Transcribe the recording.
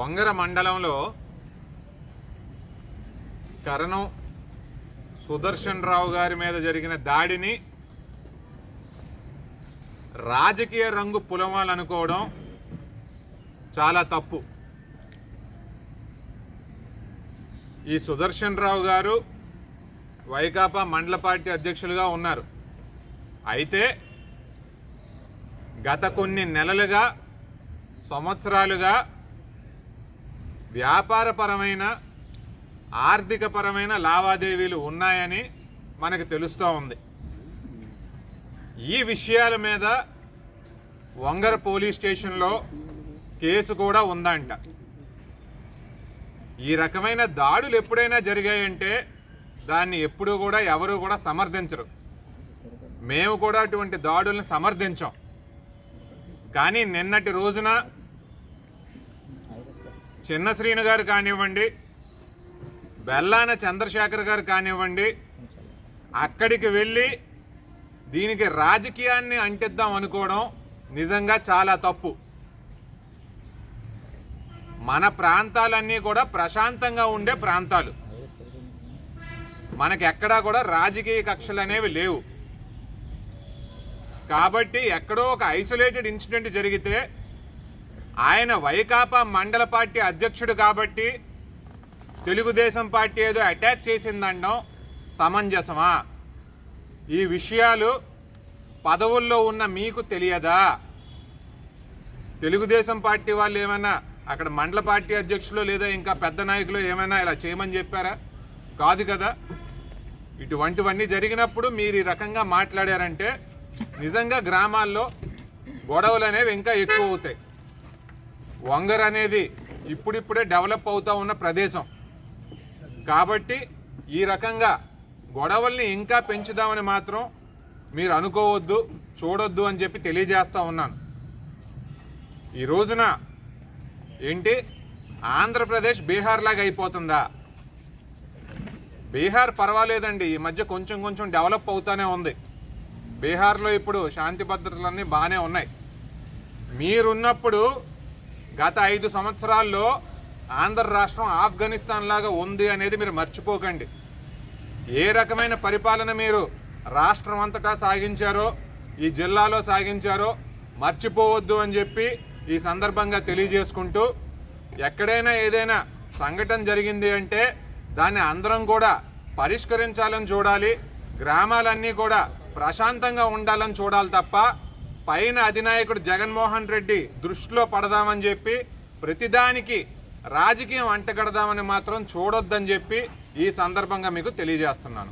వంగర మండలంలో కరణం సుదర్శన్ రావు గారి మీద జరిగిన దాడిని రాజకీయ రంగు పులమాలనుకోవడం చాలా తప్పు. ఈ సుదర్శన్ రావు గారు వైకాపా మండల పార్టీ అధ్యక్షులుగా ఉన్నారు. అయితే గత కొన్ని నెలలుగా సంవత్సరాలుగా వ్యాపారపరమైన ఆర్థికపరమైన లావాదేవీలు ఉన్నాయని మనకు తెలుస్తూ ఉంది. ఈ విషయాల మీద వంగర పోలీస్ స్టేషన్లో కేసు కూడా ఉందంట. ఈ రకమైన దాడులు ఎప్పుడైనా జరిగాయంటే దాన్ని ఎప్పుడూ కూడా ఎవరు కూడా సమర్థించరు. మేము కూడా అటువంటి దాడుల్ని సమర్థించాం. కానీ నిన్నటి రోజున చిన్న శ్రీను గారు కానివ్వండి బెల్లాన చంద్రశేఖర్ గారు కానివ్వండి అక్కడికి వెళ్ళి దీనికి రాజకీయాన్ని అంటిద్దాం అనుకోవడం నిజంగా చాలా తప్పు. మన ప్రాంతాలన్నీ కూడా ప్రశాంతంగా ఉండే ప్రాంతాలు. మనకి ఎక్కడా కూడా రాజకీయ కక్షలు అనేవి లేవు. కాబట్టి ఎక్కడో ఒక ఐసోలేటెడ్ ఇన్సిడెంట్ జరిగితే ఆయన వైకాపా మండల పార్టీ అధ్యక్షుడు కాబట్టి తెలుగుదేశం పార్టీ ఏదో అటాక్ చేసిందనడం సమంజసమా? ఈ విషయాలు పదవుల్లో ఉన్న మీకు తెలియదా? తెలుగుదేశం పార్టీ వాళ్ళు ఏమైనా అక్కడ మండల పార్టీ అధ్యక్షులు లేదా ఇంకా పెద్ద నాయకులు ఏమైనా ఇలా చేయమని చెప్పారా? కాదు కదా. ఇటువంటివన్నీ జరిగినప్పుడు మీరు ఈ రకంగా మాట్లాడారంటే నిజంగా గ్రామాల్లో గొడవలు అనేవి ఇంకా ఎక్కువ అవుతాయి. వంగర్ అనేది ఇప్పుడిప్పుడే డెవలప్ అవుతూ ఉన్న ప్రదేశం. కాబట్టి ఈ రకంగా గొడవల్ని ఇంకా పెంచుదామని మాత్రం మీరు అనుకోవద్దు చూడొద్దు అని చెప్పి తెలియజేస్తూ ఉన్నాను. ఈ రోజున ఏంటి? ఆంధ్రప్రదేశ్ బీహార్ లాగా అయిపోతుందా? బీహార్ పర్వాలేదండి. ఈ మధ్య కొంచెం కొంచెం డెవలప్ అవుతానే ఉంది. బీహార్లో ఇప్పుడు శాంతి భద్రతలన్నీ బాగానే ఉన్నాయి. మీరున్నప్పుడు గత ఐదు సంవత్సరాల్లో ఆంధ్ర రాష్ట్రం ఆఫ్ఘనిస్తాన్ లాగా ఉంది అనేది మీరు మర్చిపోకండి. ఏ రకమైన పరిపాలన మీరు రాష్ట్రం అంతటా సాగించారో ఈ జిల్లాలో సాగించారో మర్చిపోవద్దు అని చెప్పి ఈ సందర్భంగా తెలియజేసుకుంటూ ఎక్కడైనా ఏదైనా సంఘటన జరిగింది అంటే దాన్ని అందరం కూడా పరిష్కరించాలని చూడాలి గ్రామాలన్నీ కూడా ప్రశాంతంగా ఉండాలని చూడాలి తప్ప పైన అధినాయకుడు జగన్మోహన్ రెడ్డి దృష్టిలో పడదామని చెప్పి ప్రతిదానికి రాజకీయం అంటగడదామని మాత్రం చూడొద్దని చెప్పి ఈ సందర్భంగా మీకు తెలియజేస్తున్నాను.